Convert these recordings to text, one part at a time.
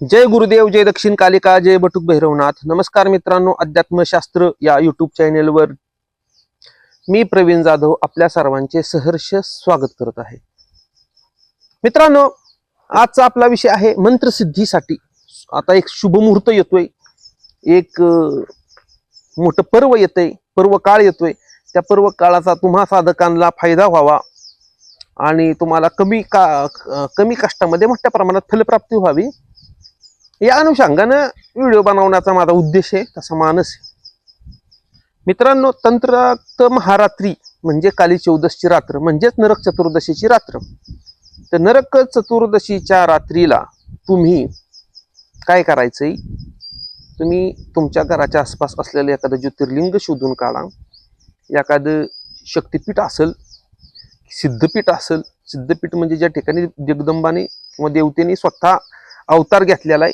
जय गुरुदेव जय दक्षिण कालिका जय बटुक भैरवनाथ. नमस्कार मित्रांनो अध्यात्मशास्त्र या युट्यूब चॅनेलवर मी प्रवीण जाधव आपल्या सर्वांचे सहर्ष स्वागत करत आहे. मित्रांनो आजचा आपला विषय आहे मंत्रसिद्धीसाठी. आता एक शुभ मुहूर्त येतोय. एक मोठं पर्व येतंय. पर्व काळ येतोय. त्या पर्व काळाचा तुम्हा साधकांना फायदा व्हावा आणि तुम्हाला कमी का कमी कष्टामध्ये मोठ्या प्रमाणात फलप्राप्ती व्हावी. या अनुषंगानं व्हिडिओ बनवण्याचा माझा उद्देश आहे तसा मानस आहे. मित्रांनो तंत्रात महारात्री म्हणजे काली चौदसची रात्र म्हणजेच नरक चतुर्दशीची रात्र. तर नरक चतुर्दशीच्या रात्रीला तुम्ही काय करायचंय? तुम्ही तुमच्या घराच्या आसपास असलेलं एखादं ज्योतिर्लिंग शोधून काढा. एखादं शक्तिपीठ असेल सिद्धपीठ असेल सिद्धपीठ म्हणजे ज्या ठिकाणी जगदंबाने किंवा देवतेने स्वतः अवतार घेतलेला आहे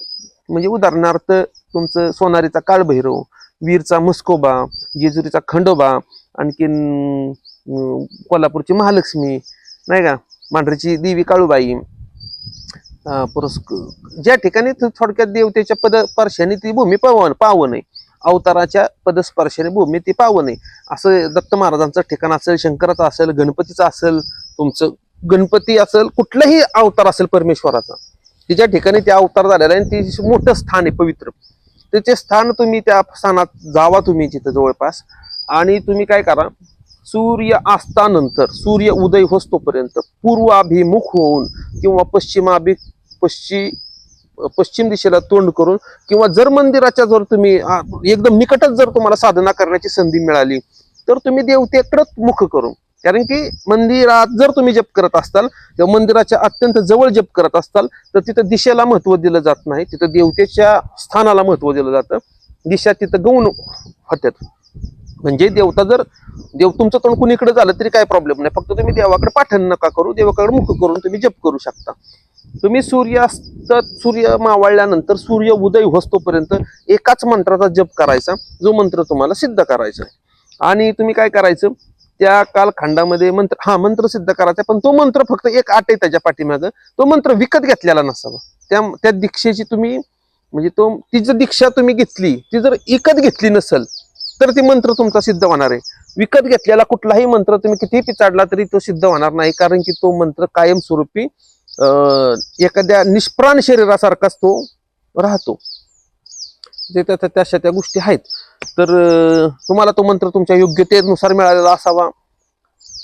म्हणजे उदाहरणार्थ तुमचं सोनारीचा काळभैरव वीरचा मस्कोबा जेजुरीचा खंडोबा आणखीन कोल्हापूरची महालक्ष्मी नाही का? मांढरीची देवी काळूबाई. अं, ज्या ठिकाणी थोडक्यात देवतेच्या पद स्पर्शाने ती भूमी पावन पावन आहे. अवताराच्या पदस्पर्शाने भूमी ती पावन आहे. असं दत्त महाराजांचं ठिकाण असेल शंकराचं असेल गणपतीचं असेल तुमचं गणपती असेल कुठलाही अवतार असेल परमेश्वराचा. तिच्या ठिकाणी ते अवतार झालेला आहे आणि ते मोठं स्थान आहे पवित्र. त्याचे स्थान तुम्ही त्या स्थानात जावा तुम्ही तिथं जवळपास. आणि तुम्ही काय करा सूर्य आस्तानंतर सूर्य उदय होस्तोपर्यंत पूर्वाभिमुख होऊन किंवा पश्चिमाभि पश्चिम पश्चिम दिशेला तोंड करून किंवा जर मंदिराच्या जर तुम्ही एकदम निकटच जर तुम्हाला साधना करण्याची संधी मिळाली तर तुम्ही देवतेकडं मुख करून कारण की मंदिरात जर तुम्ही जप करत असाल किंवा मंदिराच्या अत्यंत जवळ जप करत असाल तर तिथं दिशेला महत्त्व दिलं जात नाही. तिथं देवतेच्या स्थानाला महत्त्व दिलं जातं. दिशा तिथं गौण होत्यात. म्हणजे देवता जर देव तुमचं तोंड कुणीकडे झालं तरी काय प्रॉब्लेम नाही. फक्त तुम्ही देवाकडे पाठण नका करू देवाकडे मुख करून तुम्ही जप करू शकता. तुम्ही सूर्यास्त सूर्य मावळल्यानंतर सूर्य उदय होस्तोपर्यंत एकाच मंत्राचा जप करायचा जो मंत्र तुम्हाला सिद्ध करायचा आणि तुम्ही काय करायचं? त्या कालखंडामध्ये मंत्र हा मंत्र सिद्ध करायचा पण तो मंत्र फक्त एक आट आहे त्याच्या पाठीमागं तो मंत्र विकत घेतलेला नसावा. त्या त्या दीक्षेची तुम्ही म्हणजे तो ती जर दीक्षा तुम्ही घेतली ती जर विकत घेतली नसेल तर ती मंत्र तुमचा सिद्ध होणार आहे. विकत घेतलेला कुठलाही मंत्र तुम्ही कितीही पिचाडला तरी तो सिद्ध होणार नाही कारण की तो मंत्र कायमस्वरूपी एखाद्या निष्प्राण शरीरासारखाच तो राहतो. जे त्या त्या गोष्टी आहेत. तर तुम्हाला तो मंत्र तुमच्या योग्यतेनुसार मिळालेला असावा.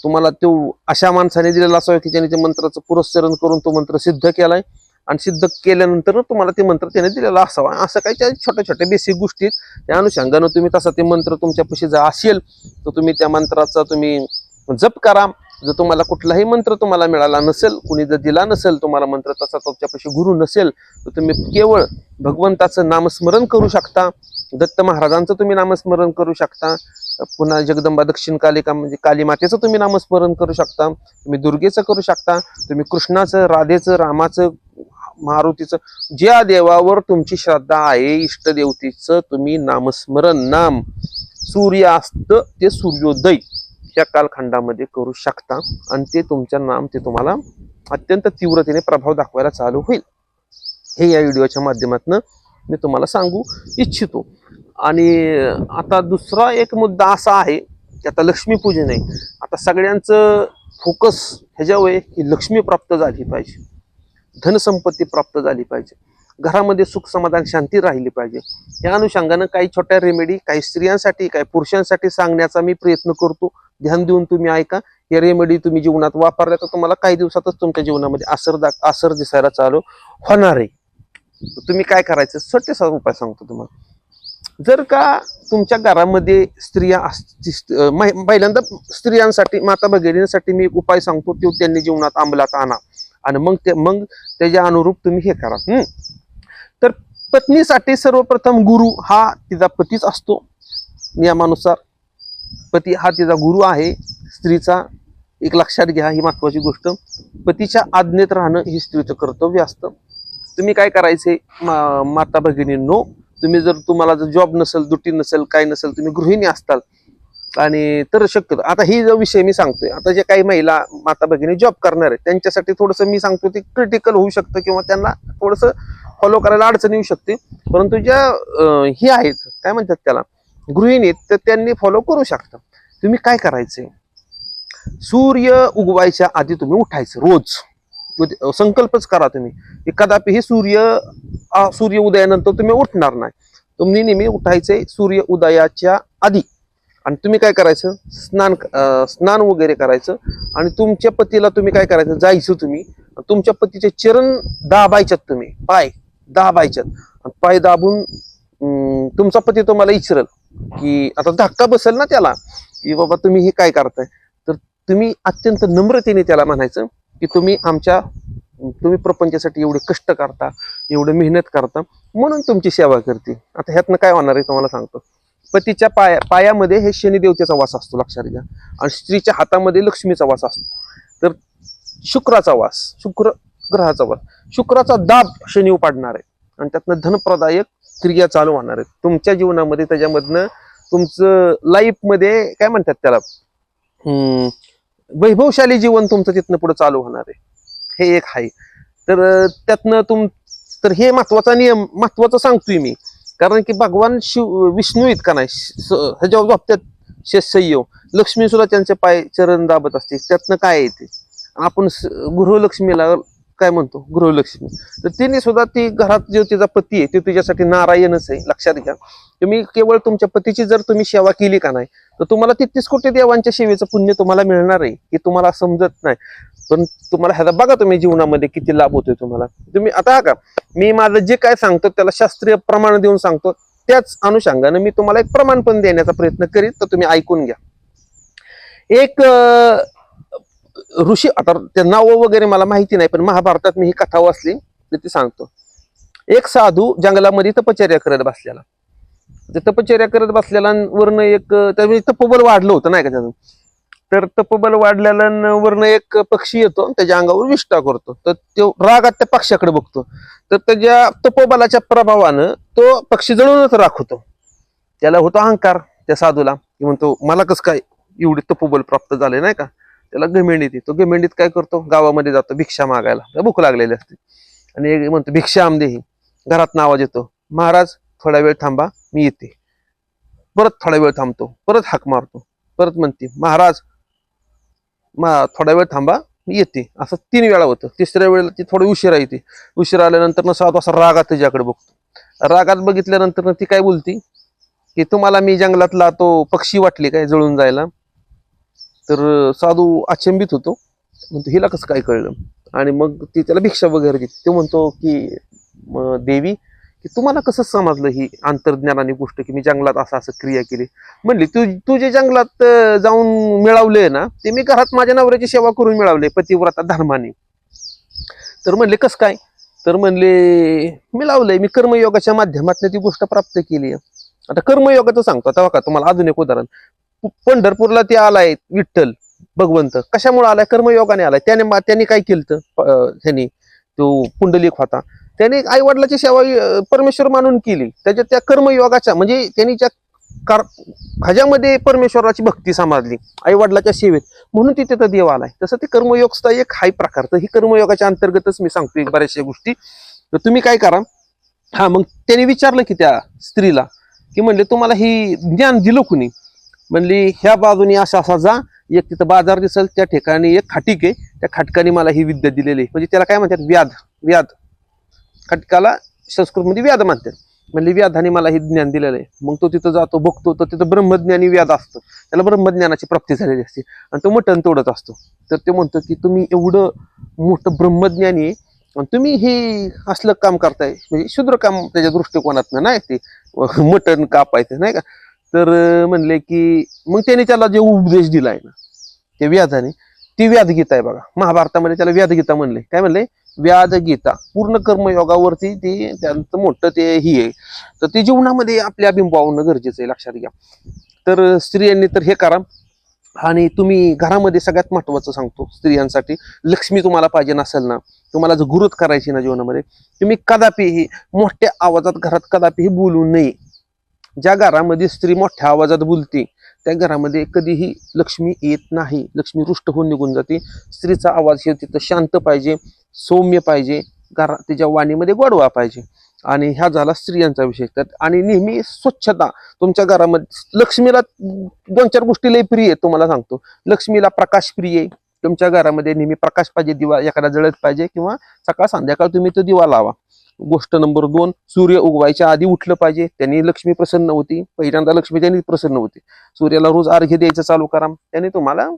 तुम्हाला तो अशा माणसाने दिलेला असावा की ज्याने ते मंत्राचं पुरस्चरण करून तो मंत्र सिद्ध केलाय. आणि सिद्ध केल्यानंतर तुम्हाला ते मंत्र त्याने दिलेला असावा. असं काही त्या छोट्या छोट्या बेसिक गोष्टी त्या अनुषंगानं तुम्ही तसा ते मंत्र तुमच्यापाशी जर असेल तर तुम्ही त्या मंत्राचा तुम्ही जप करा. जर तुम्हाला कुठलाही मंत्र तुम्हाला मिळाला नसेल कुणी जर दिला नसेल तुम्हाला मंत्र तसा तुमच्यापाशी गुरु नसेल तर तुम्ही केवळ भगवंताचं नामस्मरण करू शकता. दत्त महाराजांचं तुम्ही नामस्मरण करू शकता. पुन्हा जगदंबा दक्षिण कालिका म्हणजे काली मातेचं तुम्ही नामस्मरण करू शकता. तुम्ही दुर्गेचं करू शकता. तुम्ही कृष्णाचं राधेचं रामाचं मारुतीचं ज्या देवावर तुमची श्रद्धा आहे इष्टदेवतीचं तुम्ही नामस्मरण नाम. सूर्यास्त ते सूर्योदय. या कालखंडामध्ये करू शकता आणि ते तुमच्या नाम ते तुम्हाला अत्यंत तीव्रतेने प्रभाव दाखवायला चालू होईल. हे या व्हिडिओच्या माध्यमातून मी तुम्हाला सांगू इच्छितो. आणि आता दुसरा एक मुद्दा असा आहे की आता लक्ष्मीपूजन आहे. आता सगळ्यांचं फोकस ह्याच्यावर की लक्ष्मी प्राप्त झाली पाहिजे. धनसंपत्ती प्राप्त झाली पाहिजे. घरामध्ये सुख समाधान शांती राहिली पाहिजे. या अनुषंगानं काही छोट्या रेमेडी काही स्त्रियांसाठी काही पुरुषांसाठी सांगण्याचा मी प्रयत्न करतो. ध्यान देऊन तुम्ही ऐका. हे रेमेडी तुम्ही जीवनात वापरल्या तर तुम्हाला काही दिवसातच तुमच्या जीवनामध्ये असर दाख असर दिसायला चालू होणार आहे. तुम्ही काय करायचं? छोटेसा उपाय सांगतो तुम्हाला. जर का तुमच्या घरामध्ये स्त्रिया पहिल्यांदा स्त्रियांसाठी माता भगिनींसाठी मी एक उपाय सांगतो तो त्यांनी जीवनात अंमलात आणा. आणि मग ते मग त्याच्या अनुरूप तुम्ही हे करा. हम्म. तर पत्नीसाठी सर्वप्रथम गुरु हा तिचा पतीच असतो. नियमानुसार. पती हा तिचा गुरु आहे. स्त्रीचा एक लक्षात घ्या ही महत्वाची गोष्ट. पतीच्या आज्ञेत राहणं हे स्त्रीचं कर्तव्य असतं. तुम्ही काय करायचे मा- माता भगिनींनो? तुम्ही जर तुम्हाला जर जॉब नसेल दुटी नसेल काय नसेल तुम्ही गृहिणी असताल आणि तर शक्यतो. आता ही जो विषय मी सांगतोय आता जे काही महिला माता भगिनी जॉब करणार आहेत त्यांच्यासाठी थोडंसं मी सांगतो ते क्रिटिकल होऊ शकतं किंवा त्यांना थोडंसं फॉलो करायला अडचण येऊ शकते. परंतु ज्या ही हे आहेत काय म्हणतात त्याला? गृहिणी तर त्यांनी फॉलो करू शकता. तुम्ही काय करायचंय? सूर्य उगवायच्या आधी तुम्ही उठायचं रोज. संकल्पच करा तुम्ही. की कदापिही सूर्य सूर्य उदयानंतर तुम्ही उठणार नाही. तुम्ही नेहमी उठायचे सूर्य उदयाच्या आधी. आणि तुम्ही काय करायचं? स्नान स्नान वगैरे करायचं. आणि तुमच्या पतीला तुम्ही काय करायचं? जायचं तुम्ही. तुमच्या पतीचे चरण दाबायच्यात तुम्ही. पाय दाबायच्यात. पाय दाबून तुमचा पती तुम्हाला इचरल. की आता धक्का बसेल ना त्याला की बाबा तुम्ही हे काय करताय? तर तुम्ही अत्यंत नम्रतेने त्याला म्हणायचं की तुम्ही आमच्या तुम्ही प्रपंचासाठी एवढे कष्ट करता एवढं मेहनत करता म्हणून तुमची सेवा करते. आता ह्यातनं काय होणार आहे तुम्हाला सांगतो. पतीच्या पाया पायामध्ये हे शनिदेवतेचा वास असतो लक्षात घ्या. आणि स्त्रीच्या हातामध्ये लक्ष्मीचा वास असतो. तर शुक्राचा वास शुक्र ग्रहाचा वास. शुक्राचा दाब शनी पाडणार आहे. आणि त्यातनं धनप्रदायक क्रिया चालू होणार आहेत. तुमच्या जीवनामध्ये त्याच्यामधनं तुमचं लाईफमध्ये काय म्हणतात त्याला? वैभवशाली जीवन तुमचं तिथनं पुढे चालू होणार आहे. हे एक आहे. तर त्यातनं तुम तर हे महत्त्वाचा नियम महत्वाचं सांगतोय मी. कारण की भगवान शिव विष्णू इतका नाही? स- ह्याच्या बाबतीत शेषसय्यो लक्ष्मी सुद्धा त्यांचे पाय चरण दाबत असते. त्यातनं काय येते आपण स- गृहलक्ष्मीला काय म्हणतो? गृहलक्ष्मी. तर तिने सुद्धा ती घरात जो तिचा पती आहे ते तुझ्यासाठी नारायणच आहे लक्षात घ्या. तुम्ही केवळ तुमच्या पतीची जर तुम्ही सेवा केली का नाही तर तुम्हाला तेहतीस कोटी देवांच्या सेवेचं पुण्य तुम्हाला मिळणार आहे हे तुम्हाला समजत नाही. पण तुम्हाला ह्याचा बघा तुम्ही जीवनामध्ये किती लाभ होतोय तुम्हाला. तुम्ही आता का मी माझं जे काय सांगतो त्याला शास्त्रीय प्रमाण देऊन सांगतो त्याच अनुषंगाने मी तुम्हाला एक प्रमाण पण देण्याचा प्रयत्न करीत तर तुम्ही ऐकून घ्या. एक ऋषी आता ते नाव वगैरे मला माहिती नाही पण महाभारतात मी ही कथा वाचली तर ती सांगतो. एक साधू जंगलामध्ये तपचर्या करत बसलेला. ते तपचर्या करत बसलेला वरनं एक त्यावेळी तपोबल वाढलं होतं नाही का त्याचं? तर तपोबल वाढलेला वरनं एक पक्षी येतो आणि त्याच्या अंगावर विष्ठा करतो. तर तो रागात त्या पक्षाकडे बघतो. तर त्याच्या तपोबलाच्या प्रभावानं तो पक्षी जळूनच राखवतो त्याला होतो अहंकार त्या साधूला. म्हणतो मला कसं काय एवढे तपोबल प्राप्त झाले नाही का? त्याला गमेंड येते. तो काय करतो? गावामध्ये जातो भिक्षा मागायला. भूक लागलेली असते. आणि म्हणतो भिक्षा आमदेही घरात आवाज येतो. महाराज थोडा वेळ थांबा मी येते. परत थोडा वेळ थांबतो. परत हाक मारतो. परत म्हणते महाराज मा थोडा वेळ थांबा मी येते. असं तीन वेळा होतं. तिसऱ्या वेळेला ती थोडी उशिरा येते. उशिरा आल्यानंतर ना सात वाजता रागात त्याच्याकडे बघतो. रागात बघितल्यानंतर ना ती काय बोलती की तुम्हाला मी जंगलातला तो पक्षी वाटली काय जळून जायला? तर साधू अचंबित होतो. म्हणतो हिला कसं काय कळलं? आणि मग ती त्याला भिक्षा वगैरे देते. तो म्हणतो की देवी की तुम्हाला कसं समजलं ही अंतर्ज्ञानाने गोष्ट की मी जंगलात असं असं क्रिया केली? म्हणली तू तू जे जंगलात जाऊन मिळवले ना ते मी घरात माझ्या नवऱ्याची सेवा करून मिळवले पतिव्रता धर्माने. तर म्हणले कसं काय? तर म्हणले मी लावलंय मी कर्मयोगाच्या माध्यमातून ती गोष्ट प्राप्त केली आहे आता कर्मयोगाचं सांगतो आता बघा तुम्हाला अजून एक उदाहरण. पंढरपूरला ते आलाय विठ्ठल भगवंत. कशामुळे आलाय? कर्मयोगाने आलाय. त्याने त्यांनी काय केलं त्यांनी तो पुंडलिक होता. त्याने आई वडिलाची सेवा परमेश्वर मानून केली. त्याच्या त्या कर्मयोगाच्या म्हणजे त्यांनी ज्या कार ह्याच्यामध्ये परमेश्वराची भक्ती समाजली आई वडिलाच्या सेवेत. म्हणून तिथे तर देव आलाय. तसं ते कर्मयोग सुद्धा एक हाय प्रकार. तर ही कर्मयोगाच्या अंतर्गतच मी सांगतोय बऱ्याचशा गोष्टी. तर तुम्ही काय करा? हा मग त्याने विचारलं की त्या स्त्रीला की म्हणले तुम्हाला ही ज्ञान दिलं कुणी? म्हणली ह्या बाजूने असा असा जा एक तिथं बाजार दिसल त्या ठिकाणी एक खाटीक आहे त्या खाटकाने मला ही विद्या दिलेली आहे. म्हणजे त्याला काय म्हणतात? व्याध व्याध. खटकाला संस्कृतमध्ये व्याध म्हणतात. म्हणजे व्याधाने मला हे ज्ञान दिलेलं आहे. मग तो तिथं जातो बघतो तर तिथं ब्रह्मज्ञानी व्याध असतं. त्याला ब्रह्मज्ञानाची प्राप्ती झालेली असते. आणि तो मटण तोडत असतो. तर ते म्हणतो की तुम्ही एवढं मोठं ब्रह्मज्ञानी आहे आणि तुम्ही हे असलं काम करताय. म्हणजे शुद्र काम त्याच्या दृष्टिकोनातनं नाही ते. मटण कापायचं नाही का? तर म्हणले की मग त्याने त्याला जे उपदेश दिलाय ना ते व्याधाने ती व्याधगीता आहे बघा. महाभारतामध्ये त्याला व्याधगीता म्हणले. काय म्हणले? व्याधगीता. पूर्ण कर्मयोगावरती ती त्यांचं मोठं ते ही आहे. तर ते जीवनामध्ये आपल्या बिंबावणं गरजेचं आहे लक्षात घ्या. तर स्त्रियांनी तर हे करा. आणि तुम्ही घरामध्ये सगळ्यात महत्वाचं सांगतो स्त्रियांसाठी. लक्ष्मी तुम्हाला पाहिजे नसेल ना तुम्हाला जर गुरुत करायची ना जीवनामध्ये तुम्ही कदापिही मोठ्या आवाजात घरात कदापिही बोलू नये. ज्या घरामध्ये स्त्री मोठ्या आवाजात बोलते त्या घरामध्ये कधीही लक्ष्मी येत नाही. लक्ष्मी रुष्ट होऊन निघून जाते. स्त्रीचा आवाज हे तिथं शांत पाहिजे सौम्य पाहिजे घरा तिच्या वाणीमध्ये गोडवा पाहिजे. आणि ह्या झाला स्त्रियांचा विषय. तर आणि नेहमी स्वच्छता. तुमच्या घरामध्ये लक्ष्मीला दोन चार गोष्टी लय प्रिय तुम्हाला सांगतो. लक्ष्मीला प्रकाश प्रिय आहे. तुमच्या घरामध्ये नेहमी प्रकाश पाहिजे दिवा एखादा जळत पाहिजे किंवा सकाळ संध्याकाळ तुम्ही तो दिवा लावा. गोष्ट नंबर दोन सूर्य उगवायच्या आधी उठलं पाहिजे. त्यांनी लक्ष्मी प्रसन्न होती. पहिल्यांदा लक्ष्मी त्यांनी प्रसन्न होती. सूर्याला रोज अर्घ्य द्यायचं चालू करा. त्याने तुम्हाला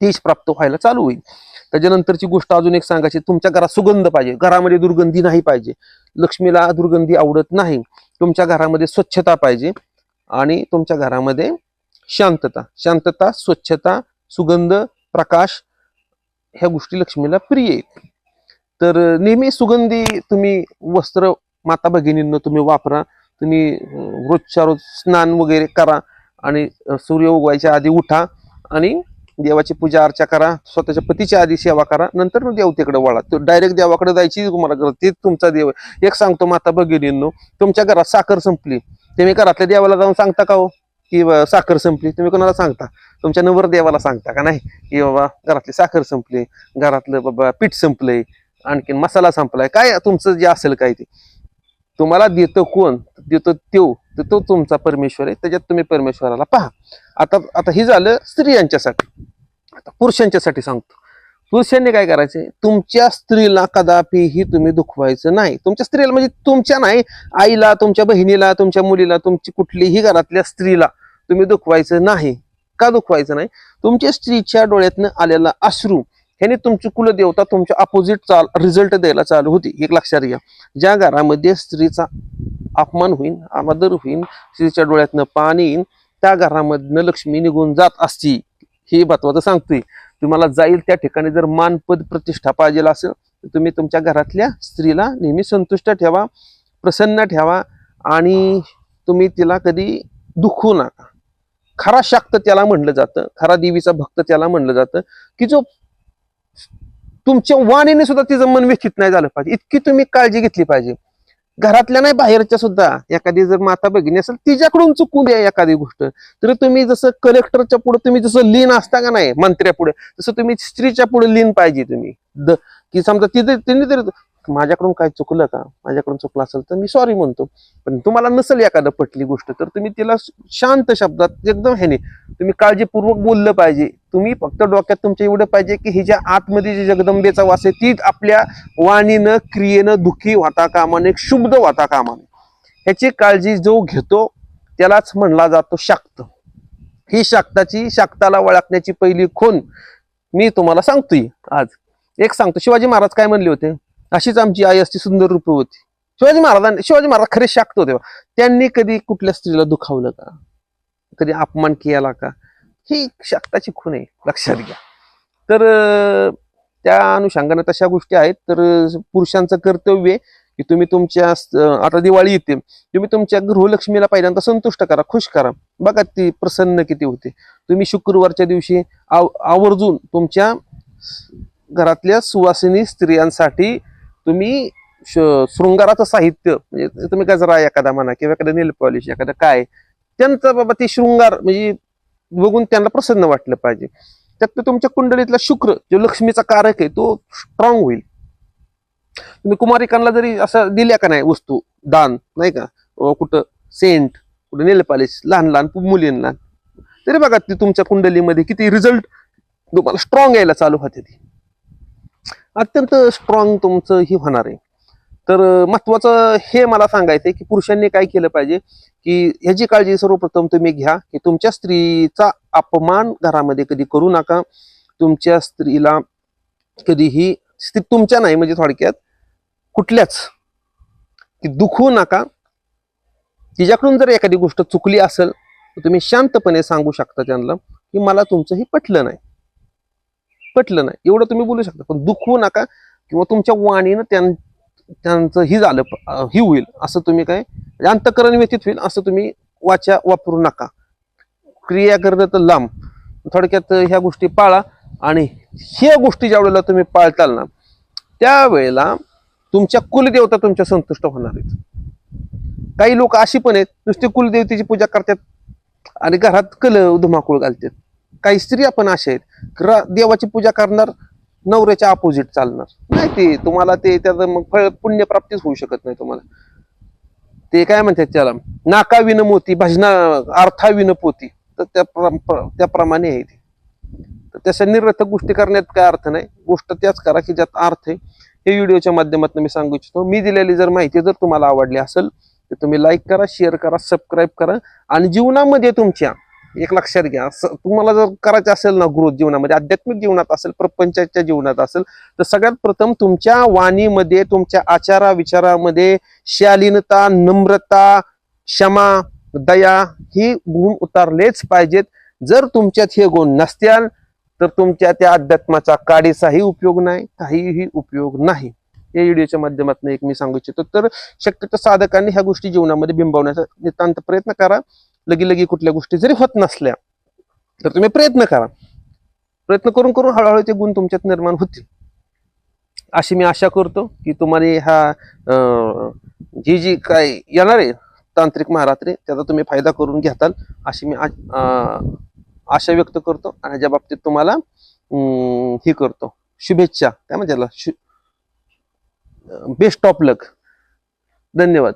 तेज प्राप्त व्हायला चालू होईल. त्याच्यानंतरची गोष्ट अजून एक सांगायची. तुमच्या घरात सुगंध पाहिजे. घरामध्ये दुर्गंधी नाही पाहिजे. लक्ष्मीला दुर्गंधी आवडत नाही. तुमच्या घरामध्ये स्वच्छता पाहिजे. आणि तुमच्या घरामध्ये शांतता. शांतता स्वच्छता सुगंध प्रकाश ह्या गोष्टी लक्ष्मीला प्रिय आहेत. तर नेहमी सुगंधी तुम्ही वस्त्र माता भगिनींना तुम्ही वापरा. तुम्ही रोजच्या रोज स्नान वगैरे करा आणि सूर्य उगवायच्या आधी उठा आणि देवाची पूजा अर्चा करा. स्वतःच्या पतीच्या आधी सेवा करा. नंतर मग देवतेकडे वळा. तो डायरेक्ट देवाकडे जायची तुम्हाला गरज. ते तुमचा देव एक सांगतो माता भगिनींनो तुमच्या घरात साखर संपली. तुम्ही घरातल्या देवाला जाऊन सांगता का हो? की बा, साखर संपली. तुम्ही कोणाला सांगता? तुमच्या नवर देवाला सांगता का नाही? की बाबा घरातली साखर संपली. घरातलं बाबा पीठ संपलंय. आणखीन मसाला संपलाय. काय तुमचं जे असेल काय ते. तुम्हाला देतो कोण? देतो त्यो. तर तो तुमचा परमेश्वर आहे. त्याच्यात तुम्ही परमेश्वराला पहा. आता आता हे झालं स्त्रियांच्यासाठी. आता पुरुषांच्यासाठी सांगतो. पुरुषांनी काय करायचंय? तुमच्या स्त्रीला कदापिही तुम्ही दुखवायचं नाही. तुमच्या स्त्रीला म्हणजे तुमच्या नाही आईला तुमच्या बहिणीला तुमच्या मुलीला तुमची कुठलीही घरातल्या स्त्रीला तुम्ही दुखवायचं नाही. का दुखवायचं नाही? तुमच्या स्त्रीच्या डोळ्यातनं आलेला अश्रू ह्याने तुमची कुलदेवता तुमच्या अपोजिट चाल रिझल्ट द्यायला चालू होती. एक लक्षात घ्या. ज्या घरामध्ये स्त्रीचा अपमान होईल अनादर होईल स्त्रीच्या डोळ्यातनं पाणी येईल त्या घरामधनं लक्ष्मी निघून जात असती. हे महत्वाचं सांगते तुम्हाला जाईल त्या ठिकाणी जर मानपद प्रतिष्ठा पाहिजे असेल तर तुम्ही तुमच्या घरातल्या स्त्रीला नेहमी संतुष्ट ठेवा प्रसन्न ठेवा आणि तुम्ही तिला कधी दुखू नका. खरा शाक्त त्याला म्हणलं जातं. खरा देवीचा भक्त त्याला म्हणलं जातं की जो तुमच्या वाणीने सुद्धा तिचं मन व्यथित नाही झालं पाहिजे. इतकी तुम्ही काळजी घेतली पाहिजे. घरातल्या नाही बाहेरच्या सुद्धा. एखादी जर माता भगिनी असेल तिच्याकडून चुकून द्या एखादी गोष्ट. तर तुम्ही जसं कलेक्टरच्या पुढे तुम्ही जसं लीन असता का नाही मंत्र्या पुढे तसं तुम्ही स्त्रीच्या पुढे लीन पाहिजे तुम्ही. द की समजा तिथे तिने तरी माझ्याकडून काय चुकलं का? माझ्याकडून चुकलं असेल तर मी सॉरी म्हणतो. पण तुम्हाला नसेल एखादं पटली गोष्ट तर तुम्ही तिला शांत शब्दात एकदम ह्याने तुम्ही काळजीपूर्वक बोललं पाहिजे. तुम्ही फक्त डोक्यात तुमच्या एवढं पाहिजे की हिच्या आतमध्ये जी जगदंबेचा वास आहे ती आपल्या वाणीनं क्रियेनं दुःखी वाता कामाने शुभ्ध वाता कामाने. ह्याची काळजी जो घेतो त्यालाच म्हणला जातो शाक्त. ही शाक्ताची शाक्ताला वळखण्याची पहिली खून मी तुम्हाला सांगतोय आज. एक सांगतो शिवाजी महाराज काय म्हणले होते? अशीच आमची आई असती सुंदर रूपवती शिवाजी महाराजांनी शिवाजी महाराज खरे शाक्त होते बा. त्यांनी कधी कुठल्या स्त्रीला दुखावलं का? कधी अपमान केला का? ही शाक्ताची खून आहे लक्षात घ्या. तर त्या अनुषंगाने तशा गोष्टी आहेत. तर पुरुषांचं कर्तव्य आहे की तुम्ही तुमच्या आता दिवाळी येते. तुम्ही तुमच्या गृहलक्ष्मीला पहिल्यांदा संतुष्ट करा खुश करा. बघा ती प्रसन्न किती होते. तुम्ही शुक्रवारच्या दिवशी आव आवर्जून तुमच्या घरातल्या सुवासिनी स्त्रियांसाठी तुम्ही श- शृंगाराचं साहित्य म्हणजे तुम्ही गजरा एखादा म्हणा किंवा एखादा नेल पॉलिश एखादं काय त्यांचं बाबा ते शृंगार म्हणजे बघून त्यांना प्रसन्न वाटलं पाहिजे. त्यात तुमच्या कुंडलीतला शुक्र जो लक्ष्मीचा कारक आहे तो स्ट्रॉंग होईल. तुम्ही कुमारिकांना जरी असं दिल्या का नाही वस्तू दान नाही का? कुठं सेंट कुठं नेल पॉलिश लहान लहान मुलींना तरी बघा ती तुमच्या कुंडलीमध्ये किती रिझल्ट तुम्हाला स्ट्रॉंग यायला चालू होते ती. अत्यंत स्ट्रॉंग तुमचं ही होणार आहे. तर महत्वाचं हे मला सांगायचंय की पुरुषांनी काय केलं पाहिजे की ह्याची काळजी सर्वप्रथम तुम्ही घ्या की तुमच्या स्त्रीचा अपमान घरामध्ये कधी करू नका. तुमच्या स्त्रीला कधीही स्त्री तुमच्या नाही म्हणजे थोडक्यात कुठल्याच की दुखू नका. तिच्याकडून जर एखादी गोष्ट चुकली असेल तर तुम्ही शांतपणे सांगू शकता त्यांना की मला तुमचं हे पटलं नाही. पटलं नाही. एवढं तुम्ही बोलू शकता. पण दुखवू नका किंवा तुमच्या वाणीनं त्यां त्यांचं ही झालं ही होईल. असं तुम्ही काय म्हणजे अंतकरण व्यतीत होईल असं तुम्ही वाचा वापरू नका. क्रिया करणं तर लांब. थोडक्यात ह्या गोष्टी पाळा आणि ह्या गोष्टी ज्या वेळेला तुम्ही पाळताल ना त्यावेळेला तुमच्या कुलदेवता तुमच्या संतुष्ट होणार आहेत. काही लोक अशी पण आहेत नुसती कुलदेवतेची पूजा करतात आणि घरात कल धुमाकूळ घालतात. काही स्त्रिया पण अशा आहेत देवाची पूजा करणार नवऱ्याच्या अपोजिट चालणार. नाही ते तुम्हाला ते त्याचं मग फळ पुण्यप्राप्तीच होऊ शकत नाही तुम्हाला. ते काय म्हणतात त्याला? नाका विन मोती भजना अर्था विन पोती तर त्या त्याप्रमाणे आहे ते. तर निरर्थक गोष्टी करण्यात काय अर्थ नाही. गोष्ट त्याच करा की ज्यात अर्थ आहे. हे व्हिडिओच्या माध्यमातून मी सांगू इच्छितो. मी दिलेली जर माहिती जर तुम्हाला आवडली असेल तर तुम्ही लाईक करा शेअर करा सबस्क्राईब करा आणि जीवनामध्ये तुमच्या एक लक्षात घ्या. असं तुम्हाला जर करायचं असेल ना ग्रोथ जीवनामध्ये आध्यात्मिक जीवनात असेल प्रपंचाच्या जीवनात असेल तर सगळ्यात प्रथम तुमच्या वाणीमध्ये तुमच्या आचारा विचारामध्ये शालीनता नम्रता क्षमा दया ही गुण उतारलेच पाहिजेत. जर तुमच्यात हे गुण नसत्याल तर तुमच्या त्या अध्यात्माचा काडीचाही उपयोग नाही काहीही उपयोग नाही. या व्हिडिओच्या माध्यमातून एक मी सांगू इच्छितो. तर शक्यतो साधकांनी ह्या गोष्टी जीवनामध्ये बिंबवण्याचा नितांत प्रयत्न करा. लगी लगी कुठल्या गोष्टी जरी होत नसल्या तर तुम्ही प्रयत्न करा. प्रयत्न करून करून हळूहळू ते गुण तुमच्यात निर्माण होतील. अशी मी आशा करतो की तुम्हाला ह्या जी जी काय येणार आहे तांत्रिक महारात्री त्याचा तुम्ही फायदा करून घेताल अशी मी आशा व्यक्त करतो आणि ज्या बाबतीत तुम्हाला हे ही करतो. शुभेच्छा. काय म्हणजे बेस्ट ऑफ लक धन्यवाद.